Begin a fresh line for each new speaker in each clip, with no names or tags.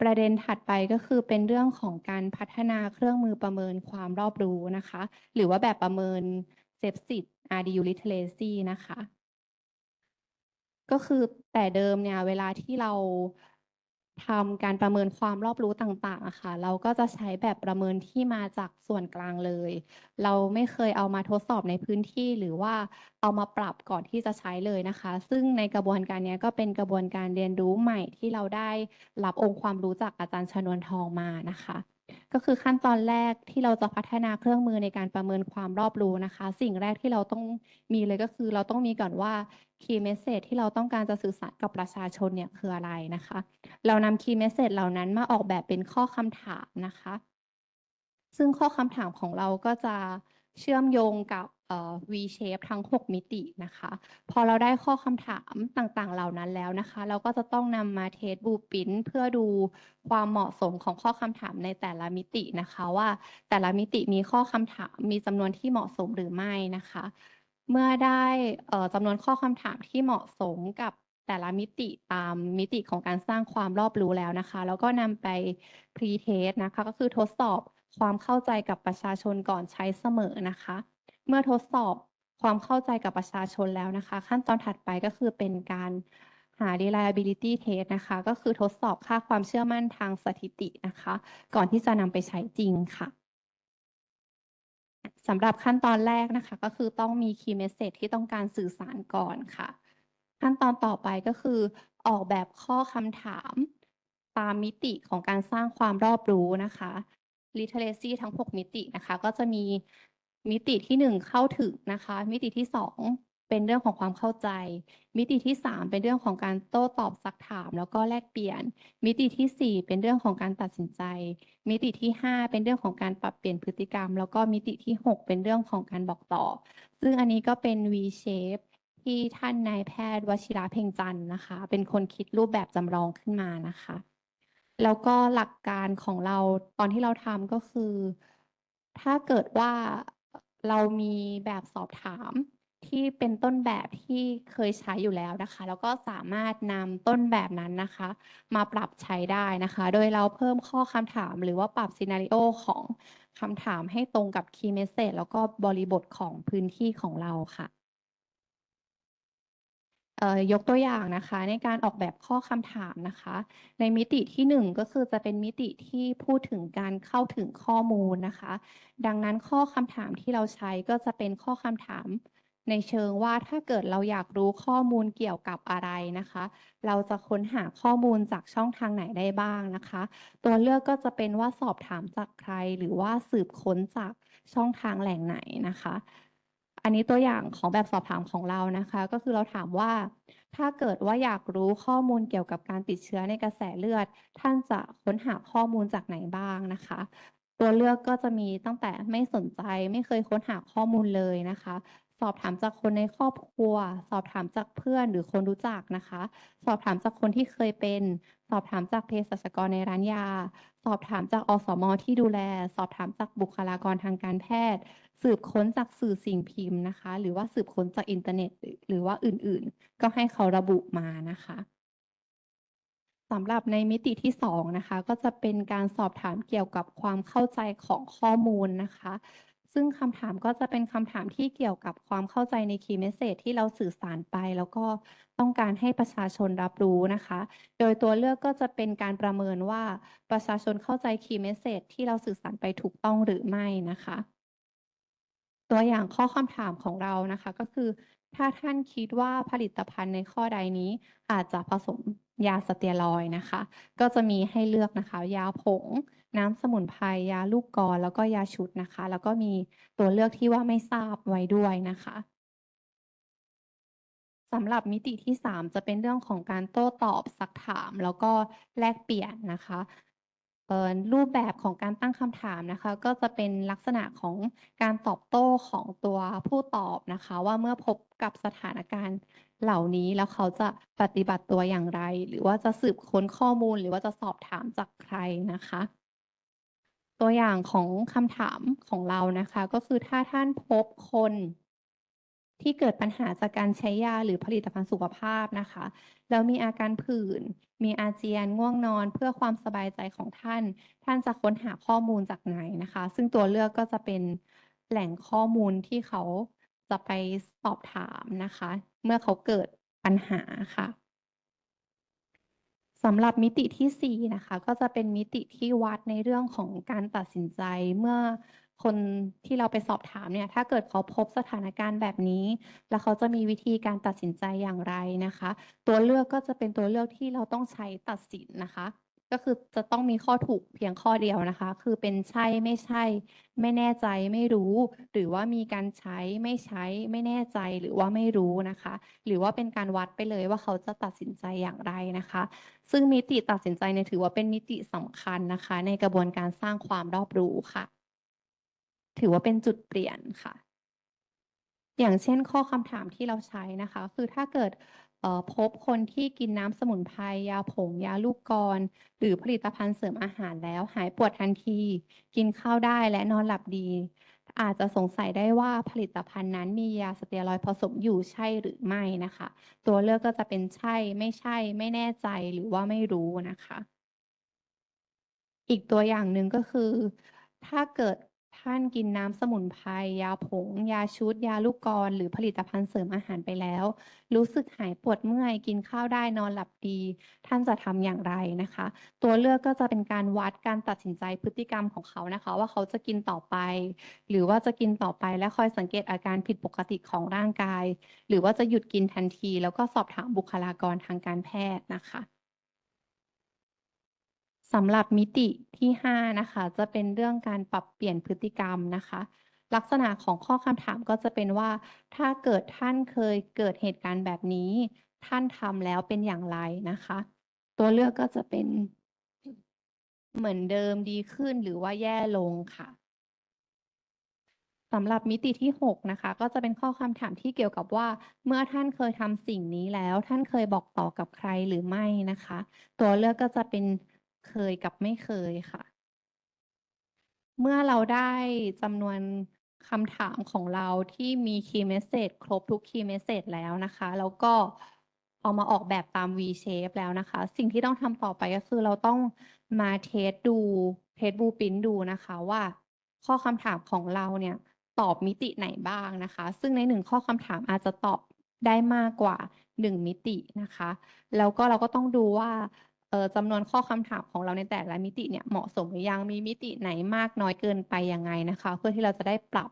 ประเด็นถัดไปก็คือเป็นเรื่องของการพัฒนาเครื่องมือประเมินความรอบรู้นะคะ หรือว่าแบบประเมินเซฟซิต RDU literacy นะคะ ก็คือแต่เดิมเนี่ยเวลาที่เรา ทำการประเมินความรอบรู้ต่างๆอะค่ะ เราก็จะใช้แบบประเมินที่มาจากส่วนกลางเลย เราไม่เคยเอามาทดสอบในพื้นที่หรือว่าเอามาปรับก่อนที่จะใช้เลยนะคะ ซึ่งในกระบวนการนี้ก็เป็นกระบวนการเรียนรู้ใหม่ที่เราได้รับองค์ความรู้จากอาจารย์ชนวนทองมานะคะ ก็คือขั้นตอนแรกที่เราจะพัฒนาเครื่องมือในการประเมินความรอบรู้นะคะ สิ่งแรกที่เราต้องมีเลยก็คือเราต้องมีก่อนว่า key message ที่เราต้องการจะสื่อสารกับประชาชนเนี่ยคืออะไรนะคะ เรานำ key message เหล่านั้นมาออกแบบเป็นข้อคำถามนะคะ ซึ่งข้อคำถามของเราก็จะเชื่อมโยงกับ V shape ทั้ง 6 มิตินะคะ พอเราได้ข้อคำถามต่างๆ เหล่านั้นแล้วนะคะ เราก็จะต้องนำมาเทสบูปินเพื่อดูความเหมาะสมของข้อคำถามในแต่ละมิตินะคะว่าแต่ละมิติมีข้อคำถามมีจำนวนที่เหมาะสมหรือไม่นะคะ เมื่อได้จำนวนข้อคำถามที่เหมาะสมกับแต่ละมิติตามมิติของการสร้างความรอบรู้แล้วนะคะ แล้วก็นำไป pre-test นะคะ ก็คือทดสอบความเข้าใจกับประชาชนก่อนใช้เสมอนะคะ เมื่อทดสอบความเข้าใจกับประชาชนแล้วนะคะ ขั้นตอนถัดไปก็คือเป็นการหา reliability test นะคะ ก็คือทดสอบค่าความเชื่อมั่นทางสถิตินะคะ ก่อนที่จะนำไปใช้จริงค่ะสำหรับขั้นตอนแรกนะคะ ก็คือต้องมี key message ที่ต้องการสื่อสารก่อนค่ะ ขั้นตอนต่อไปก็คือออกแบบข้อคำถามตามมิติของการสร้างความรอบรู้นะคะ literacy ทั้ง 6 มิตินะคะ ก็จะมี มิติที่1เข้าถึงนะคะ มิติที่2เป็นเรื่องของความเข้าใจ มิติที่ 3 เป็นเรื่องของการโต้ตอบซักถาม แล้วก็แลกเปลี่ยน มิติที่ 4 เป็นเรื่องของการตัดสินใจ มิติที่ 5 เป็นเรื่องของการปรับเปลี่ยนพฤติกรรม แล้วก็มิติที่ 6 เป็นเรื่องของการบอกต่อ ซึ่งอันนี้ก็เป็น V shape ที่ท่านนายแพทย์วชิระเพ็งจันนะคะ เป็นคนคิดรูปแบบจำลองขึ้นมานะคะ แล้วก็หลักการของเราตอนที่เราทำก็คือ ถ้าเกิดว่า เรามีแบบสอบถามที่เป็นต้นแบบที่เคยใช้อยู่แล้วนะคะ แล้วก็สามารถนำต้นแบบนั้นนะคะ มาปรับใช้ได้นะคะ โดยเราเพิ่มข้อคำถามหรือว่าปรับซีนาริโอของคำถามให้ตรงกับคีย์เมสเซจแล้วก็บริบทของพื้นที่ของเราค่ะ ยกตัวอย่างนะคะ ในการออกแบบข้อคำถามนะคะ ในมิติที่หนึ่งก็คือจะเป็นมิติที่พูดถึงการเข้าถึงข้อมูลนะคะ ดังนั้นข้อคำถามที่เราใช้ก็จะเป็นข้อคำถามในเชิงว่าถ้าเกิดเราอยากรู้ข้อมูลเกี่ยวกับอะไรนะคะ เราจะค้นหาข้อมูลจากช่องทางไหนได้บ้างนะคะ ตัวเลือกก็จะเป็นว่าสอบถามจากใคร หรือว่าสืบค้นจากช่องทางแหล่งไหนนะคะ อันนี้ตัวอย่างของแบบสอบถามของเรานะคะ ก็คือเราถามว่า ถ้าเกิดว่าอยากรู้ข้อมูลเกี่ยวกับการติดเชื้อในกระแสเลือด ท่านจะค้นหาข้อมูลจากไหนบ้างนะคะ ตัวเลือกก็จะมีตั้งแต่ไม่สนใจไม่เคยค้นหาข้อมูลเลยนะคะ สอบถามจากคนในครอบครัว สอบถามจากเพื่อนหรือคนรู้จักนะคะ สอบถามจากคนที่เคยเป็น สอบถามจากเภสัชกรในร้านยา สอบถามจากอสมที่ดูแล สอบถามจากบุคลากรทางการแพทย์ สืบค้นจากสื่อสิ่งพิมพ์นะคะ หรือว่าสืบค้นจากอินเทอร์เน็ต หรือว่าอื่นๆ ก็ให้เขาระบุมานะคะสำหรับในมิติที่สองนะคะ ก็จะเป็นการสอบถามเกี่ยวกับความเข้าใจของข้อมูลนะคะ ซึ่งคำถามก็จะเป็นคำถามที่เกี่ยวกับความเข้าใจใน key message ที่เราสื่อสารไป แล้วก็ต้องการให้ประชาชนรับรู้นะคะ โดยตัวเลือกก็จะเป็นการประเมินว่าประชาชนเข้าใจ key message ที่เราสื่อสารไปถูกต้องหรือไม่นะคะ ตัวอย่างข้อคำถามของเรานะคะก็คือ ถ้าท่านคิดว่าผลิตภัณฑ์ในข้อใดนี้อาจจะผสม ยาสเตียรอยนะคะ ก็จะมีให้เลือกนะคะ ยาผง น้ำสมุนไพรยาลูกกลอนแล้วก็ยาชุดนะคะ แล้วก็มีตัวเลือกที่ว่าไม่ทราบไว้ด้วยนะคะสำหรับมิติที่ 3 จะเป็นเรื่องของการโต้ตอบซักถาม แล้วก็แลกเปลี่ยนนะคะเอ่อรูปแบบของการตั้งคำถามนะคะ ก็จะเป็นลักษณะของการตอบโต้ของตัวผู้ตอบนะคะ ว่าเมื่อพบกับสถานการณ์ เหล่านี้แล้วเขาจะปฏิบัติตัวอย่างไร หรือว่าจะสืบค้นข้อมูลหรือว่าจะสอบถามจากใครนะคะ ตัวอย่างของคำถามของเรานะคะ ก็คือถ้าท่านพบคนที่เกิดปัญหาจากการใช้ยาหรือผลิตภัณฑ์สุขภาพนะคะ แล้วมีอาการผื่น มีอาเจียนง่วงนอนเพื่อความสบายใจของท่าน ท่านจะค้นหาข้อมูลจากไหนนะคะ ซึ่งตัวเลือกก็จะเป็นแหล่งข้อมูลที่เขาจะไปสอบถามนะคะ เมื่อเขาเกิดปัญหาค่ะสำหรับมิติที่สี่นะคะ ก็จะเป็นมิติที่วัดในเรื่องของการตัดสินใจเมื่อคนที่เราไปสอบถามเนี่ยถ้าเกิดเขาพบสถานการณ์แบบนี้ แล้วเขาจะมีวิธีการตัดสินใจอย่างไรนะคะ ตัวเลือกก็จะเป็นตัวเลือกที่เราต้องใช้ตัดสินนะคะ ก็คือจะต้องมีข้อถูกเพียงข้อเดียวนะคะ คือเป็นใช่ไม่ใช่ ไม่แน่ใจไม่รู้ หรือว่ามีการใช้ไม่ใช้ ไม่แน่ใจหรือว่าไม่รู้นะคะ หรือว่าเป็นการวัดไปเลยว่าเขาจะตัดสินใจอย่างไรนะคะ ซึ่งมิติตัดสินใจเนี่ยถือว่าเป็นมิติสำคัญนะคะ ในกระบวนการสร้างความรอบรู้ค่ะ ถือว่าเป็นจุดเปลี่ยนค่ะ อย่างเช่นข้อคำถามที่เราใช้นะคะ คือถ้าเกิด พบคนที่กินน้ำสมุนไพรยาผงยาลูกกลอนหรือผลิตภัณฑ์เสริมอาหารแล้ว หายปวดทันที กินข้าวได้และนอนหลับดี อาจจะสงสัยได้ว่าผลิตภัณฑ์นั้นมียาสเตียรอยผสมอยู่ใช่หรือไม่นะคะ ตัวเลือกก็จะเป็นใช่ ไม่ใช่ ไม่แน่ใจหรือว่าไม่รู้นะคะ อีกตัวอย่างหนึ่งก็คือ ถ้าเกิด ท่านกินน้ำสมุนไพรยาผง ยาชุด ยาลูกกลอนหรือผลิตภัณฑ์เสริมอาหารไปแล้ว รู้สึกหายปวดเมื่อยกินข้าวได้นอนหลับดี ท่านจะทำอย่างไรนะคะ ตัวเลือกก็จะเป็นการวัดการตัดสินใจพฤติกรรมของเขานะคะ ว่าเขาจะกินต่อไป หรือว่าจะกินต่อไปและคอยสังเกตอาการผิดปกติของร่างกาย หรือว่าจะหยุดกินทันที แล้วก็สอบถามบุคลากรทางการแพทย์นะคะ สำหรับมิติที่ 5 นะคะ จะเป็นเรื่องการปรับเปลี่ยนพฤติกรรมนะคะ ลักษณะของข้อคำถามก็จะเป็นว่า ถ้าเกิดท่านเคยเกิดเหตุการณ์แบบนี้ ท่านทำแล้วเป็นอย่างไรนะคะ ตัวเลือกก็จะเป็น เหมือนเดิมดีขึ้นหรือว่าแย่ลงค่ะสำหรับมิติที่ 6 นะคะ ก็จะเป็นข้อคำถามที่เกี่ยวกับว่า เมื่อท่านเคยทำสิ่งนี้แล้ว ท่านเคยบอกต่อกับใครหรือไม่นะคะ ตัวเลือกก็จะเป็น เคยกับไม่เคยค่ะ เมื่อเราได้จำนวนคำถามของเราที่มี key message ครบทุก key message แล้วนะคะ แล้วก็เอามาออกแบบตาม V shape แล้วนะคะ สิ่งที่ต้องทำต่อไปก็คือเราต้องมาเทสดูเทสบูปินดูนะคะว่า ข้อคำถามของเราเนี่ยตอบมิติไหนบ้างนะคะ ซึ่งในหนึ่งข้อคำถามอาจจะตอบได้มากกว่าหนึ่งมิตินะคะ แล้วก็เราก็ต้องดูว่า จำนวนข้อคำถามของเราในแต่ละมิติเนี่ยเหมาะสมหรือยังมีมิติไหนมากน้อยเกินไปยังไงนะคะ เพื่อที่เราจะได้ปรับ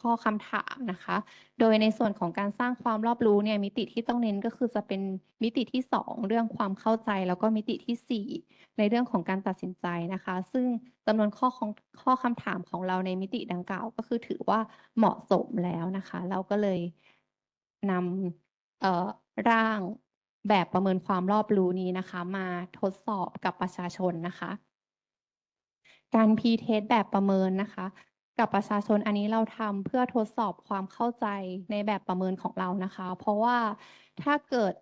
ข้อคำถามนะคะ โดยในส่วนของการสร้างความรอบรู้เนี่ยมิติที่ต้องเน้นก็คือจะเป็นมิติที่ 2 เรื่องความเข้าใจแล้วก็มิติที่ 4 ในเรื่องของการตัดสินใจนะคะ ซึ่งจำนวนข้อของข้อคำถามของเราในมิติดังกล่าว ก็คือถือว่าเหมาะสมแล้วนะคะ เราก็เลยนำร่าง แบบประเมินความรอบรู้นี้นะคะ มาทดสอบกับประชาชนนะคะ การ P-test แบบประเมินนะคะ กับประชาชนอันนี้เราทำเพื่อทดสอบความเข้าใจในแบบประเมินของเรานะคะ เพราะว่าถ้าเกิด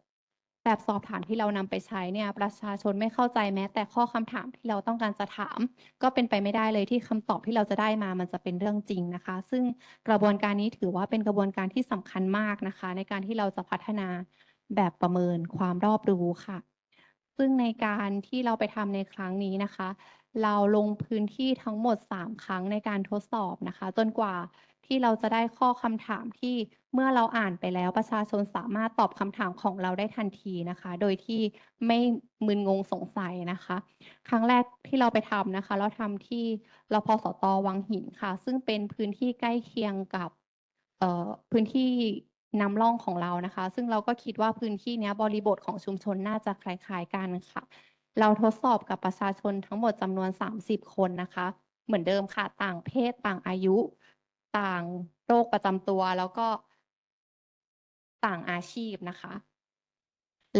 แบบสอบถามที่เรานำไปใช้เนี่ยประชาชนไม่เข้าใจแม้ แต่ข้อคำถามที่เราต้องการจะถาม ก็เป็นไปไม่ได้เลยที่คำตอบที่เราจะได้มามันจะเป็นเรื่องจริงนะคะ ซึ่งกระบวนการนี้ถือว่าเป็นกระบวนการที่สำคัญมากนะคะ ในการที่เราจะพัฒนา แบบประเมินความรอบรู้ค่ะ ซึ่งในการที่เราไปทำในครั้งนี้นะคะ เราลงพื้นที่ทั้งหมด 3 ครั้งในการทดสอบนะคะ จนกว่าที่เราจะได้ข้อคำถามที่เมื่อเราอ่านไปแล้วประชาชนสามารถตอบคำถามของเราได้ทันทีนะคะ โดยที่ไม่มึนงงสงสัยนะคะ ครั้งแรกที่เราไปทำนะคะ เราทำที่รพสตวังหินค่ะ ซึ่งเป็นพื้นที่ใกล้เคียงกับพื้นที่ นำร่องของเรานะคะ ซึ่งเราก็คิดว่าพื้นที่นี้บริบทของชุมชนน่าจะคล้ายๆกันค่ะ เราทดสอบกับประชาชนทั้งหมดจำนวน 30 คนนะคะ เหมือนเดิมค่ะ ต่างเพศ ต่างอายุ ต่างโรคประจำตัวแล้วก็ต่างอาชีพนะคะ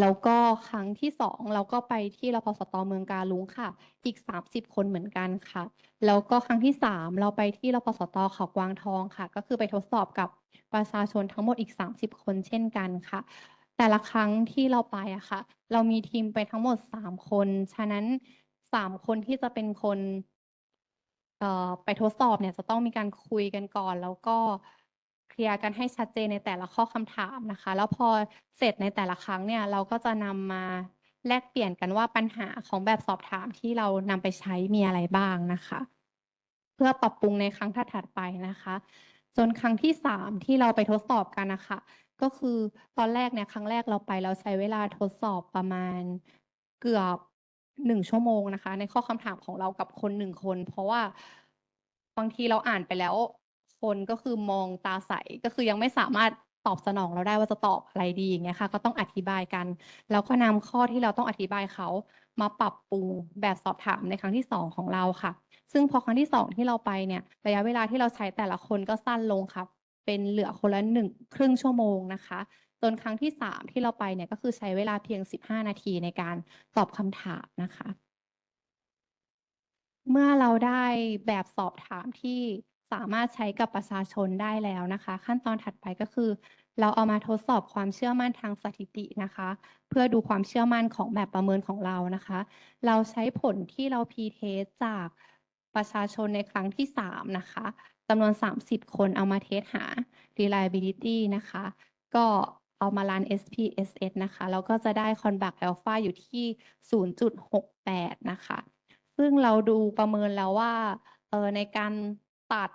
แล้วก็ครั้งที่2เราก็ไปที่รพสตเมืองกาลุงค่ะ อีก30คนเหมือนกันค่ะ แล้วก็ครั้งที่3เราไปที่รพสตเขากวางทองค่ะ ก็คือไปทดสอบกับประชาชนทั้งหมดอีก30คนเช่นกันค่ะ แต่ละครั้งที่เราไปอะค่ะ เรามีทีมไปทั้งหมด3คน ฉะนั้น3คนที่จะเป็นคนไปทดสอบเนี่ยจะต้องมีการคุยกันก่อน แล้วก็ ลียร์กันให้ชัดเจนในแต่ละข้อคำถามนะคะ แล้วพอเสร็จในแต่ละครั้งเนี่ยเราก็จะนำมาแลกเปลี่ยนกันว่าปัญหาของแบบสอบถามที่เรานำไปใช้มีอะไรบ้างนะคะ เพื่อปรับปรุงในครั้งถัดไปนะคะ จนครั้งที่สามที่เราไปทดสอบกันนะคะ ก็คือตอนแรกเนี่ยครั้งแรกเราไปเราใช้เวลาทดสอบประมาณเกือบหนึ่งชั่วโมงนะคะ ในข้อคำถามของเรากับคนหนึ่งคน เพราะว่าบางทีเราอ่านไปแล้ว คนก็คือมองตาใสก็คือยังไม่สามารถตอบสนองเราได้ว่าจะตอบอะไรดีอย่างเงี้ยค่ะ ก็ต้องอธิบายกัน แล้วก็นำข้อที่เราต้องอธิบายเขามาปรับปรุงแบบสอบถามในครั้งที่สองของเราค่ะ ซึ่งพอครั้งที่สองที่เราไปเนี่ยระยะเวลาที่เราใช้แต่ละคนก็สั้นลงค่ะเป็นเหลือคนละหนึ่งครึ่งชั่วโมงนะคะจนครั้งที่สามที่เราไปเนี่ยก็คือใช้เวลาเพียงสิบห้านาทีในการตอบคำถามนะคะ เมื่อเราได้แบบสอบถามที่ สามารถใช้กับประชาชนได้แล้วนะคะ ขั้นตอนถัดไปก็คือ เราเอามาทดสอบความเชื่อมั่นทางสถิตินะคะ เพื่อดูความเชื่อมั่นของแบบประเมินของเรานะคะ เราใช้ผลที่เราพีเทสจากประชาชนในครั้งที่สามนะคะจำนวน 30 คนเอามาเทสหา reliability นะคะ ก็เอามารัน SPSS นะคะ แล้วก็จะได้ Convac Alpha อยู่ที่ 0.68 นะคะ ซึ่งเราดูประเมินแล้วว่าเออในการ ตัด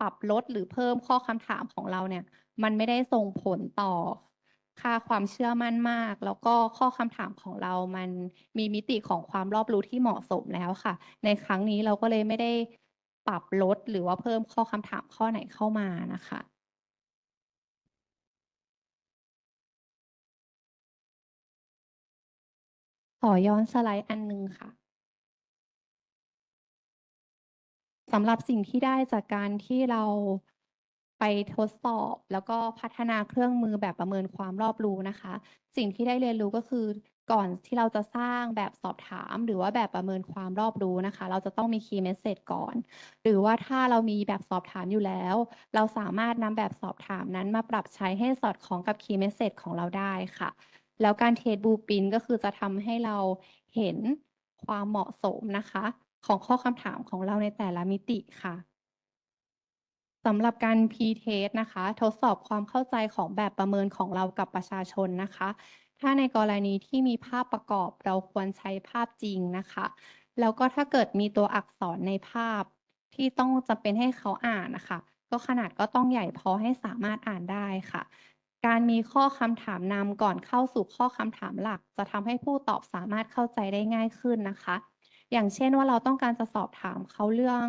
ปรับลดหรือเพิ่มข้อคำถามของเราเนี่ย มันไม่ได้ส่งผลต่อ ค่าความเชื่อมั่นมาก แล้วก็ข้อคำถามของเรามันมีมิติของความรอบรู้ที่เหมาะสมแล้วค่ะ ในครั้งนี้เราก็เลยไม่ได้ปรับลดหรือว่าเพิ่มข้อคำถามข้อไหนเข้ามานะคะขอย้อนสไลด์อันหนึงค่ะ สำหรับสิ่งที่ได้จากการที่เราไปทดสอบ แล้วก็พัฒนาเครื่องมือแบบประเมินความรอบรู้นะคะ สิ่งที่ได้เรียนรู้ก็คือก่อนที่เราจะสร้างแบบสอบถาม หรือว่าแบบประเมินความรอบรู้นะคะ เราจะต้องมี key message ก่อน หรือว่าถ้าเรามีแบบสอบถามอยู่แล้ว เราสามารถนำแบบสอบถามนั้นมาปรับใช้ให้สอดคล้องกับ key message ของเราได้ค่ะ แล้วการเทสบูปินก็คือจะทำให้เราเห็นความเหมาะสมนะคะ ของข้อคำถามของเราในแต่ละมิติค่ะสำหรับการ p-test นะคะ ทดสอบความเข้าใจของแบบประเมินของเรากับประชาชนนะคะ ถ้าในกรณีที่มีภาพประกอบเราควรใช้ภาพจริงนะคะ แล้วก็ถ้าเกิดมีตัวอักษรในภาพที่ต้องจำเป็นให้เขาอ่านนะคะ ก็ขนาดก็ต้องใหญ่พอให้สามารถอ่านได้ค่ะ การมีข้อคำถามนำก่อนเข้าสู่ข้อคำถามหลัก จะทำให้ผู้ตอบสามารถเข้าใจได้ง่ายขึ้นนะคะ อย่างเช่นว่าเราต้องการจะสอบถามเขาเรื่อง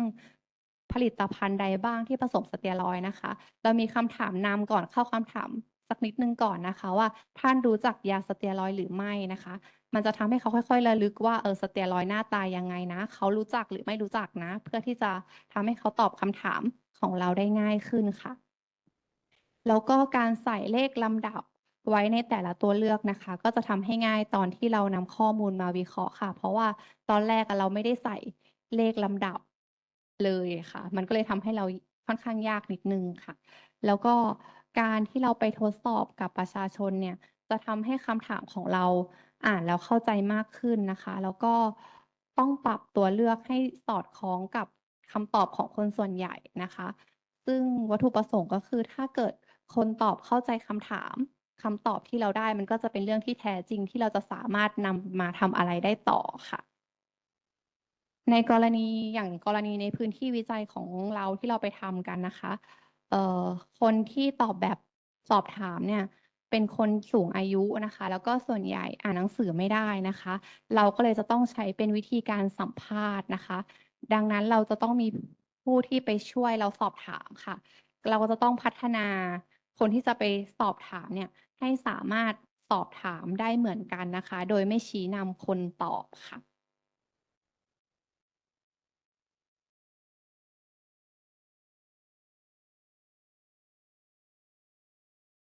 ผลิตภัณฑ์ใดบ้างที่ผสมสเตียรอยนะคะ เรามีคำถามนำก่อนเข้าคำถามสักนิดนึงก่อนนะคะ ว่าท่านรู้จักยาสเตียรอยหรือไม่นะคะ มันจะทำให้เขาค่อยๆระลึกว่าเออสเตียรอยหน้าตายังไงนะ เขารู้จักหรือไม่รู้จักนะ เพื่อที่จะทำให้เขาตอบคำถามของเราได้ง่ายขึ้นค่ะ แล้วก็การใส่เลขลำดับ ไว้ในแต่ละตัวเลือกนะคะ ก็จะทำให้ง่ายตอนที่เรานำข้อมูลมาวิเคราะห์ค่ะ เพราะว่าตอนแรกเราไม่ได้ใส่เลขลำดับเลยค่ะ มันก็เลยทำให้เราค่อนข้างยากนิดนึงค่ะ แล้วก็การที่เราไปทดสอบกับประชาชนเนี่ย จะทำให้คำถามของเราอ่านแล้วเข้าใจมากขึ้นนะคะ แล้วก็ต้องปรับตัวเลือกให้สอดคล้องกับคำตอบของคนส่วนใหญ่นะคะ ซึ่งวัตถุประสงค์ก็คือถ้าเกิดคนตอบเข้าใจคำถาม คำตอบที่เราได้มันก็จะเป็นเรื่องที่แท้จริงที่เราจะสามารถนำมาทำอะไรได้ต่อค่ะ ในกรณีอย่างกรณีในพื้นที่วิจัยของเราที่เราไปทำกันนะคะเอ่อคนที่ตอบแบบสอบถามเนี่ยเป็นคนสูงอายุนะคะ แล้วก็ส่วนใหญ่อ่านหนังสือไม่ได้นะคะ เราก็เลยจะต้องใช้เป็นวิธีการสัมภาษณ์นะคะ ดังนั้นเราจะต้องมีผู้ที่ไปช่วยเราสอบถามค่ะ เราก็จะต้องพัฒนาคนที่จะไปสอบถามเนี่ย ให้สามารถสอบถามได้เหมือนกันนะคะ โดยไม่ชี้นำคนตอบค่ะ